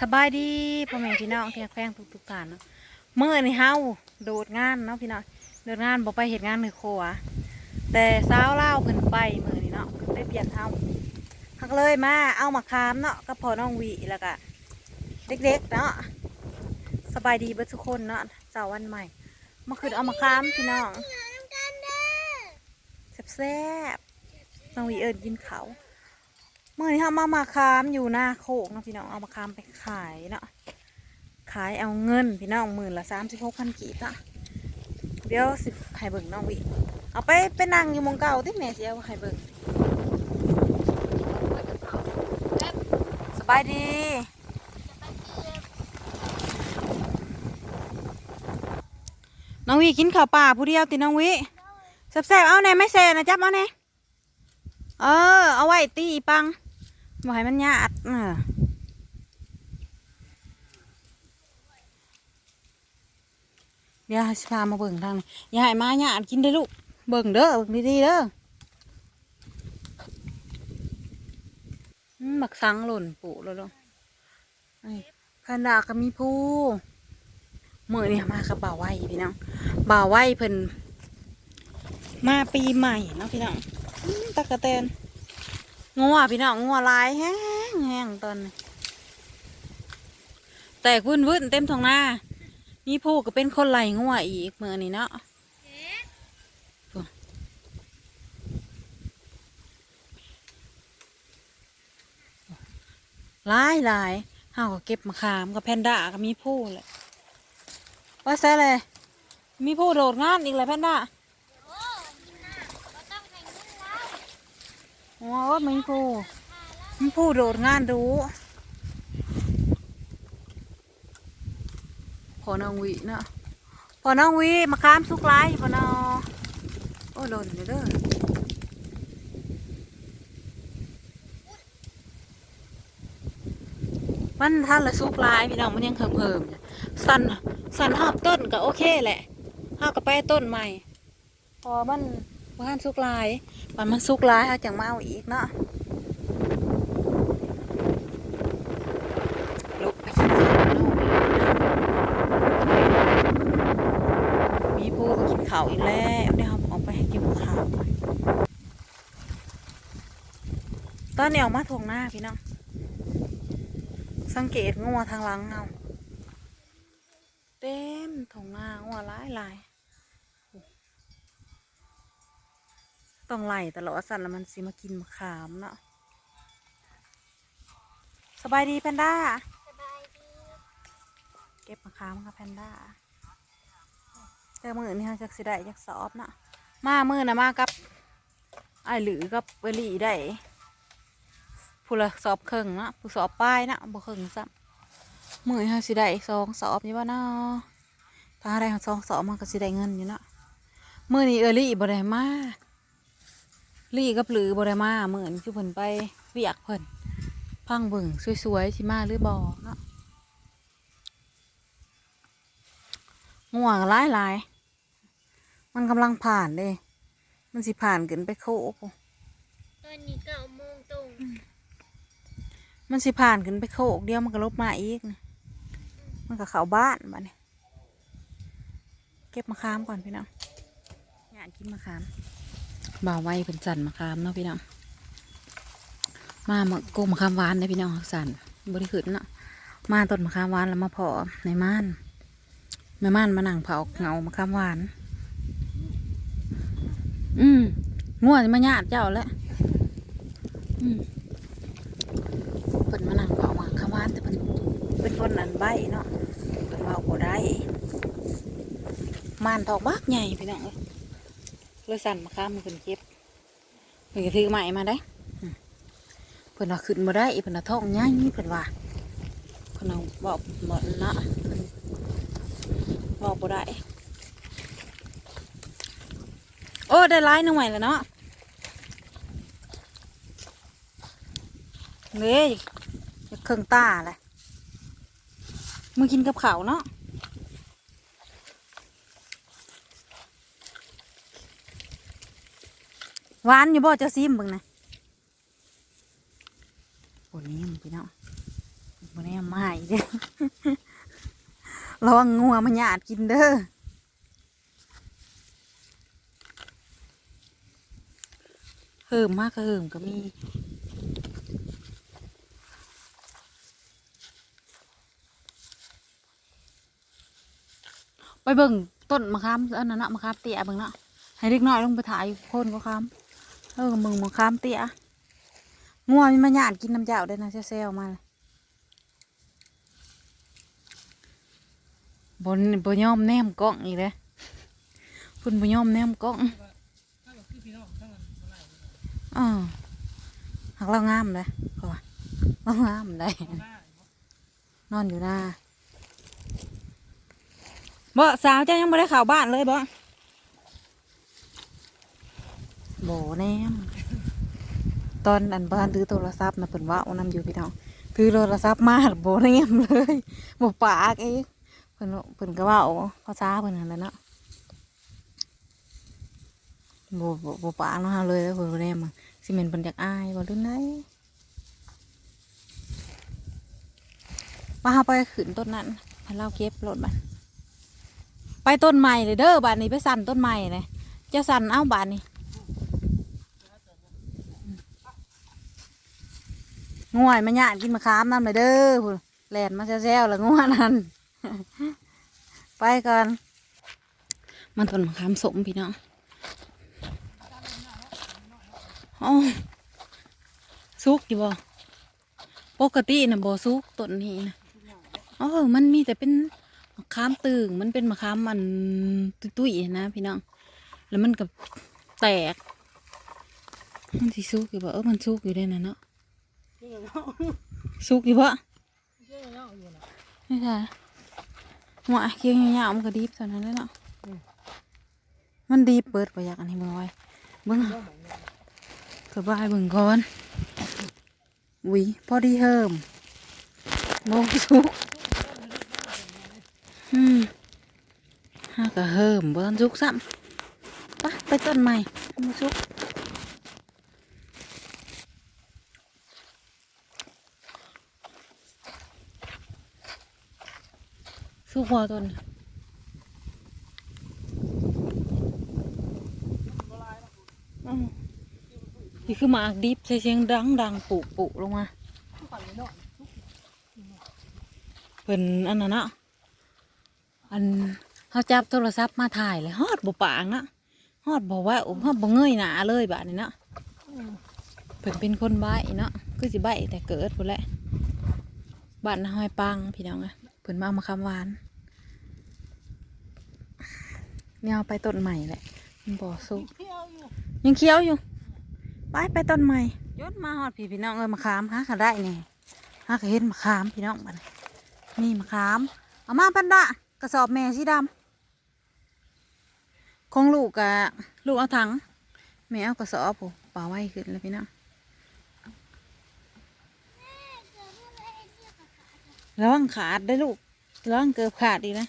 สบายดีพ่อแม่พี่น้องที่แฟงทุกทุกๆท่านเนาะเมื่อนี่เฮาโดดงานเนาะพี่น้องโดดงานบ่ไปเฮ็ดงานในครัวแต่สาวเล่าเพิ่นไปมื้อนี้เนาะเพิ่นได้เปลี่ยนเฮาฮักเลยมาเอามาคามเนาะกับพอน้องวิแล้วก็เด็กๆเนาะสบายดีเบิดทุกคนเนาะเสาวันใหม่เมื่อคืนเอามาคามพี่น้องแซ่บๆน้องวิเอิญกินเขา เมื่อนี้ค่ะมามาคามอยู่หน้าโคกนะพี่น้องเอามาคามไปขายเนาะขายเอาเงินพี่น้องหมื่นละสามสิบหกพันกีบอะเดี๋ยวสิให้เบิ่งน้องวิเอาไปไปนั่งอยู่มองเก่าที่แม่สิเอาให้เบิ่งสบายดีน้องวิกินข้าวป่าผู้เดียวติน้องวิแซ่บๆเอาแหน่ไม่เซ่นะจับเอาแหน่เออ เอาไว้ตีปัง บ่ให้มันหยาดเออเดี๋ยวสิพามาเบิ่งทางนี้อย่าให้มาหยาดกินได้ลูก เบิ่งเด้อ เบิ่งดีๆเด้ออืมบักสังหล่นปุแล้วลูกนี่ขนาก็มีผู้มือนี่มากับบ่าวไว้พี่น้องบ่าวไหวเพิ่นมาปีใหม่เนาะพี่น้องตะกะแตน งัวพี่น้องงัวลายแห้งแห้งตอนนี้แตกวุ่นวุ่นเต็มท้องหน้ามีผู้ก็เป็นคนไหลงัวอีกเมื่อนี้เนาะหลายหลายเฮาก็เก็บมะขามกับแพนด้าก็มีผู้แหละว่าแซ่เลยมีผู้โดดงานอีกเลยแพนด้า โอ้มีผู้มีผู้โดดงานรู้พอน้องวิเนาะพอน้องวิมาค้ามสุกไลายพอนอโอ้โดนเด้อเด้อมันท่านละสุกไลายพี่น้องมันยังเพิ่มเพิ่มๆสันสันหอบต้นก็โอเคแหละหอบก็ไปต้นใหม่ พอมัน บ้านสุกไลายมันมันสุกร้ายเอาจังมาเอาอีกเนาะลุกไปกินข้าวเนมีผู้ไปกินข้าวอีกแล้วเดี๋ยวออกไปให้กินข้าวก่อนตอนนี้ออกมาทวงหน้าพี่น้องสังเกตงัวทางหลังเอาเต็มทงหน้างัวหลายหลาย ต้องไล่ตลอดสันแล้วมันสิมากินมะขามเนาะสบายดีแพนด้าสบายดีเก็บมะขามค่ะแพนด้าเจอมือนี่ฮะจักสิได้จักสอบเนาะมามือนะมากับไอายหรือกับเบอร์รี่ได้ผู้ละสอบครึ่งเนาะผู้สอบป้ายเนาะบ่ครึ่งซ้ำมือนี่ฮะสิได้สองสอบอยู่ว่าเนาะถ้าได้สองสอบมันก็สิได้เงินอยู่เนาะมือนี้เออรี่บ่ได้มา ลี่กับหรือบรมาเหมือนคือเพิ่นไปเวียกเพิ่นพังเบิ่งสวยๆสิมาหรือบอเนาะง่วงหลายหลายๆมันกำลังผ่านเลยมันสิผ่านขึ้นไปโคกตอนนี้เก้าโมงตรงมันสิผ่านขึ้นไปโคกเดียวมันก็ลบมาอีกนะมันก็เข้าบ้านบ้านี้เก็บมะขามก่อนพี่น้องงานกินมะขาม บ่าวไว้เพิ่นสันมะขามเนาะพี่น้องมามาโกงมะขามหวานเลยพี่น้องสันบริขึ้นเนาะมาต้นมะขามหวานแล้วมาพาะในม่านในม่านมาหนังเผาเงามะขามหวาน อืมง่วงมาญาติเจ้าแล้วอืมเพิ่นมานั่งเผามะขามหวานแต่เพิ่นเป็นคนอันใบเนาะเพิ่นเผาบ่ได้ม่านทอกบักใหญ่พี่น้อง เลยสั่นมาข้ามมันเพิ่นเก็บเพิ่นก็ถือใหม่มาได้อืมเพิ่นว่าขึ้นมาได้เพิ่นว่าท้องใหญ่เพิ่นว่าเพิ่นเอาบอกบอกนะเพิ่นบอกบ่ได้โอ้ได้ร้ายหนึ่งใหม่แล้วเนาะเลยเครื่องตาเลยมึงกินกับข้าวเนาะ หวานอยู่บ่เจ้าซิมบิ่งนะโอ้นี่มันพี่น้องบ่แน่มาให้เด้อระวังงัวมันหยาดกินเด้อเหิมมากก็เหิมก็มีไปเบิ่งต้นมะขามอันนั้นนะมะขามเตี้ยเบิ่งเนาะให้เด็กน้อยลงไปถ่ายโคนก็ขาม เออมึงมะขามเตี้ยงัวมันมาหยาดกินน้ำเจ้าได้นะเซลมาเลยบนบนยอมแนมกล้องอีกเลยพุ่นบนยอมแนมกล้องอ่าหักเรางามเลยเขาว่าเรางามเลยนอนอยู่หน้าบ่สาวเจ้ายังไม่ได้ข้าวบ้านเลยบ่โบแนมตอนอันบ้านถือโทรศัพท์นะเพิ่นว่าเอานำอยู่พี่น้องถือโทรศัพท์มาโบแนมเลยบ่ปากเองเพิ่นเพิ่นก็เว่าภาษาเพิ่นนั่นแหละเนาะบ่บ่บ่ปากเนาะเฮาเลยแล้วเพิ่นบ่แนมสิแม่นเพิ่นอยากอายบ่รู้ไหนว่าเฮาไปขึ้นต้นนั้นให้เราเก็บรถบัดไปต้นใหม่เลยเด้อบานนี้ไปสั่นต้นใหม่เลยจะสั่นเอ้าบานนี้ ง่วยมันหยาดกินมะขามน้ำเลยเด้อพู้นแลนมาแซวๆแล้วง่วนั่นไปก่อน มันต้นมะขามสมพี่น้องอ๋อซุกอยู่บ่ปกตินะบ่ซุกต้นนี้นะอ๋อมันมีแต่เป็นมะขามตึงมันเป็นมะขามมันตุ้ยๆนะพี่น้อง แล้วมันกับแตกมันสิสุกอยู่บ่เออมันสุกอยู่ได้นะเนาะ สุกอยู่บ่ไม่ใช่หัวเคียงยาวๆมันก็ดีบเท่านั้นแหละเนาะมันดีบเปิดไปอยากอันนี้เบิ่งไว้เบิ่งเกิดว่าให้เบิ่งก่อนหวิพอดีเฮิมโบสุกอืมฮากะเฮิมบ่ทันสุกซ้ำไปไปต้นใหม่มาสุก สุกหัวต้นอืมนี่คือหมากดิบใช้เสียงดังดังๆปุปุลงมาเพิ่นอันนั้นเนาะอันเขาจับโทรศัพท์มาถ่ายเลยฮอดบ่ปางนะฮอดบอกว่าฮอดบ่เงยหน้าเลยบาดนี้เนาะเพิ่นเป็นคนใบ้เนาะคือสิใบ้แต่เกิดพุ่นแหละบ้านนาห้อยปังพี่น้องอะเพิ่นมาเอามาคำหวาน เนี่ยเอาไปต้นใหม่แหละมันบ่สุกยังเคี้ยวอยู่ ไปไปต้นใหม่ยศมาฮอดพี่พี่น้องเอ้ยมะขามหาก็ได้นี่หาก็เห็นมะขามพี่น้องบัดนี้นี่มะขามเอามาปันดะกระสอบแม่สีดำของลูกกะลูกเอาถังแม่เอากระสอบผมป่าไว้ขึ้นเลยพี่น้องระวังขาดได้อลูกระวังเกิบขาดดีกนะ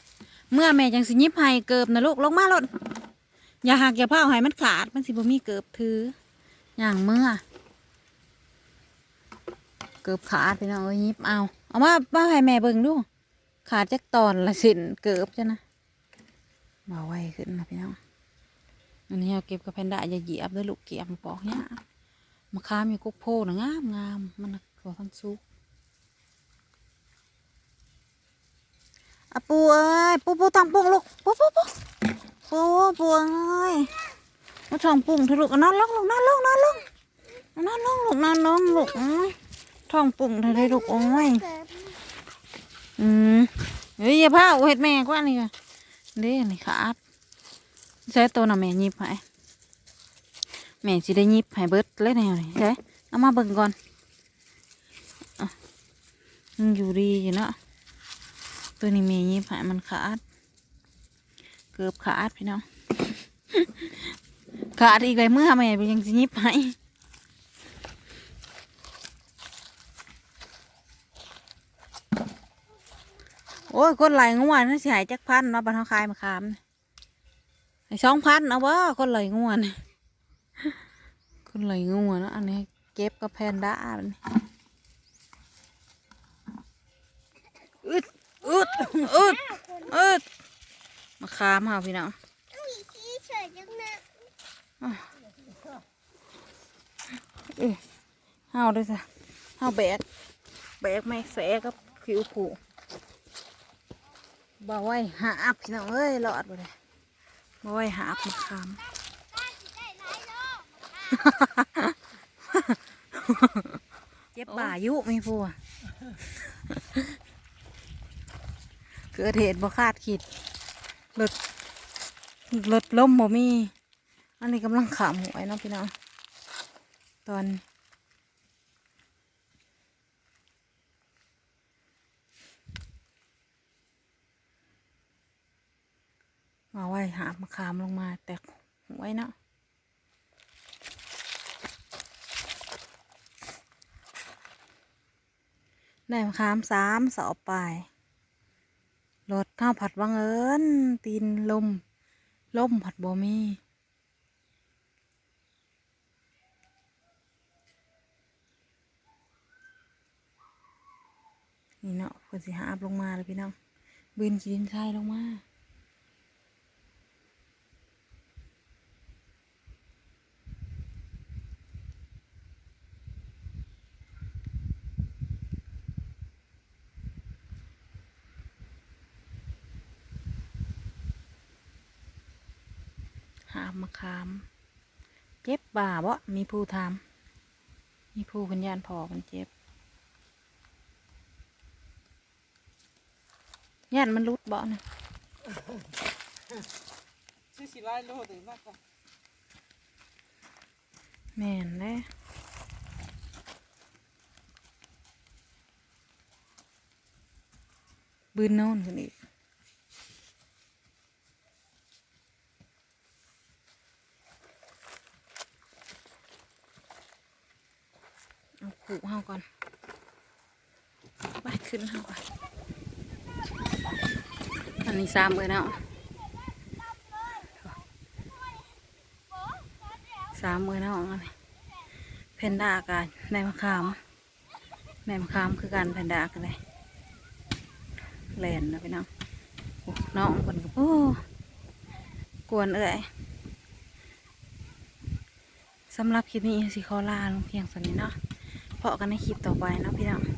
เมื่อแม่จังสิยิบให้เกิบนะลูกลงมาลดอย่าหักอย่าเผาให้มันขาด มันสิบ่มีเกิบถือ อย่างเมื่อ เกิบขาดพี่น้องเอ้ยยิบเอา เอามามาให้แม่เบิ่งดู ขาดจากตอนละสินเกือบจ้ะนะเบาไว้ขึ้นนะพี่น้องอันนี้เอาเก็บกับแพนด้าอย่าเหยียบด้วยลูกเกียมปอกเนี่ยมะขามมีกุกโพนะงามงามมันตัวทันซุก อะปูเอ้ยปูปูทำปุ้งลูกปูปูปูปูปูเอ้ยมาทองปุ้งเถอะลูกนอนลงลูกนอนลงนอนลงนอนลงลูกนอนลงลูกเอ้ยท้องปุ้งเถอะลูกโอ้ยอืมเฮ้ยอย่าพาเอาเห็ดแม่กว่านี่ค่ะเด้นี่ขาดใช้ตัวน่ะแม่ยิบให้แม่สิได้ยิบให้เบิดเลยแนวนี่ใช่เอามาเบิ่งก่อนอยู่ดีอยู่เนาะ ตัวนี้ม่หยิบให้มันขาด เกือบขาดพี่น้อง ขาดอีกเลยเมื่อแม่ไปยังสิหยิบให้โอ้ยคนไหลงวนน่าสิใหายจักพันเนาะบันทองคายมาคามไอ้สองพันเอาวะคนไหลงวนคนไหลงวนเนาะอันนี้เก็บกับแพนด้าบัดนี้อึด อึดอึดอึดมาคามเฮาพี่น้องเฉยจังนะเอ้ยเฮาด้วยจ้ะเฮาแบก แบกไม่แสกับผิวผูบ่ไว้หาบพี่น้องเอ้ยรอดบ่ได้บ่ไว้หาบมาคามเจ็บบ่ายุไม่พูด เกิดเหตุบ่คาดคิดรถรถล้มบ่มี อันนี้กำลังขามหวยเนาะพี่น้องตอน มาไว้หามาขามลงมาแตกหวยเนาะได้มขามสามสอบไป รถข้าวผัดบังเอิญตีนลมลมผัดบ่มีนี่เนาะเพิ่นสิหาบลงมาเลยพี่น้องบืนกินชายลงมาาบมะขาม เจ็บบ่าบ่มีผู้ทำมีผู้กันยานพอมันเจ็บย่านมันรุดบ่นะชื่อสิไล่โลดเลยมากกว่าแม่นเลยบืนโน่นคนอีก เอาขู่เฮาก่อนไปขึ้นเฮาก่อนอันนี้สามเลยเนาะสามมือเนาะอันนี้เพนด้ากันในมะขามในมะขามคือการเพนด้ากันเลยแลนนะพี่น้องโอ้น้องคนก็โอ้กวนเอ่ยสำหรับคลิปนี้สิขอลาลงเพียงสันนี้เนาะ พาะกันในคลิปต่อไปเนาะพี่น้อง